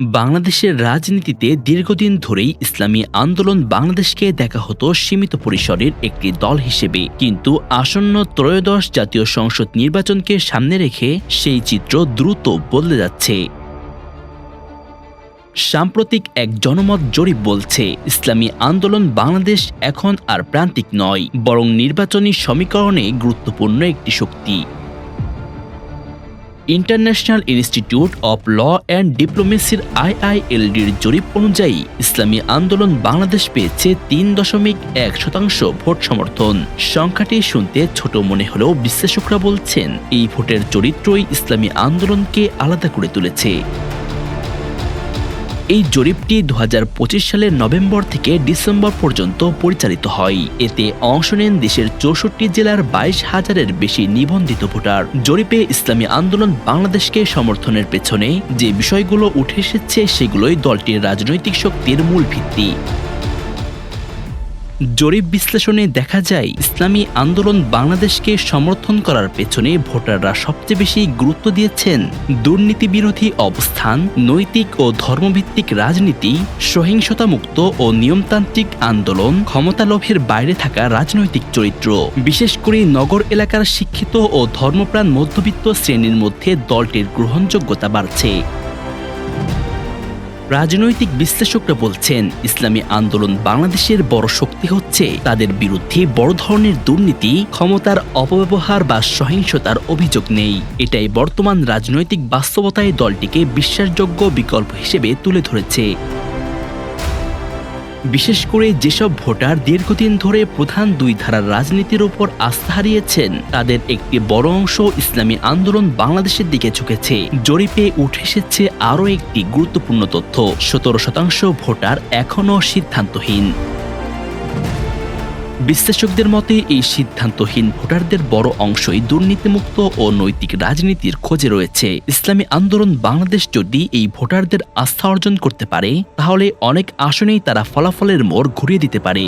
বাংলাদেশের রাজনীতিতে দীর্ঘদিন ধরেই ইসলামী আন্দোলন বাংলাদেশকে দেখা হতো সীমিত পরিসরের একটি দল হিসেবে। কিন্তু আসন্ন ত্রয়োদশ জাতীয় সংসদ নির্বাচনকে সামনে রেখে সেই চিত্র দ্রুত বদলে যাচ্ছে। সাম্প্রতিক এক জনমত জরিপ বলছে, ইসলামী আন্দোলন বাংলাদেশ এখন আর প্রান্তিক নয়, বরং নির্বাচনী সমীকরণে গুরুত্বপূর্ণ একটি শক্তি। International institute of law and ডিপ্লোমেসির আইআইএলডির জরিপ অনুযায়ী ইসলামী আন্দোলন বাংলাদেশ পেয়েছে তিন দশমিক এক শতাংশ ভোট সমর্থন। সংখ্যাটি শুনতে ছোট মনে হলেও বিশ্লেষকরা বলছেন, এই ভোটের চরিত্রই ইসলামী আন্দোলনকে আলাদা করে তুলেছে। এই জরিপটি দু হাজার পঁচিশ সালের নভেম্বর থেকে ডিসেম্বর পর্যন্ত পরিচালিত হয়। এতে অংশ নেন দেশের চৌষট্টি জেলার বাইশ হাজারের বেশি নিবন্ধিত ভোটার। জরিপে ইসলামী আন্দোলন বাংলাদেশকে সমর্থনের পেছনে যে বিষয়গুলো উঠে এসেছে, সেগুলোই দলটির রাজনৈতিক শক্তির মূল ভিত্তি। জরিপ বিশ্লেষণে দেখা যায়, ইসলামী আন্দোলন বাংলাদেশকে সমর্থন করার পেছনে ভোটাররা সবচেয়ে বেশি গুরুত্ব দিয়েছেন। দুর্নীতি বিরোধী অবস্থান, নৈতিক ও ধর্মভিত্তিক রাজনীতি, সহিংসতামুক্ত ও নিয়মতান্ত্রিক আন্দোলন ক্ষমতালোভের বাইরে থাকা রাজনৈতিক চরিত্র। বিশেষ করে নগর এলাকার শিক্ষিত ও ধর্মপ্রাণ মধ্যবিত্ত শ্রেণির মধ্যে দলটির গ্রহণযোগ্যতা বাড়ছে। রাজনৈতিক বিশ্লেষকরা বলছেন, ইসলামী আন্দোলন বাংলাদেশের বড় শক্তি হচ্ছে তাদের বিরুদ্ধে বড় ধরনের দুর্নীতি, ক্ষমতার অপব্যবহার বা সহিংসতার অভিযোগ নেই। এটাই বর্তমান রাজনৈতিক বাস্তবতায় দলটিকে বিশ্বাসযোগ্য বিকল্প হিসেবে তুলে ধরেছে। বিশেষ করে যেসব ভোটার দীর্ঘদিন ধরে প্রধান দুই ধারার রাজনীতির উপর আস্থা হারিয়েছেন, তাদের একটি বড় অংশ ইসলামী আন্দোলন বাংলাদেশের দিকে ঝুঁকেছে। জরিপে উঠে এসেছে আরও একটি গুরুত্বপূর্ণ তথ্য, সতেরো শতাংশ ভোটার এখনও সিদ্ধান্তহীন। বিশ্লেষকদের মতে, এই সিদ্ধান্তহীন ভোটারদের বড় অংশই দুর্নীতিমুক্ত ও নৈতিক রাজনীতির খোঁজে রয়েছে। ইসলামী আন্দোলন বাংলাদেশ যদি এই ভোটারদের আস্থা অর্জন করতে পারে, তাহলে অনেক আসনেই তারা ফলাফলের মোড় ঘুরিয়ে দিতে পারে।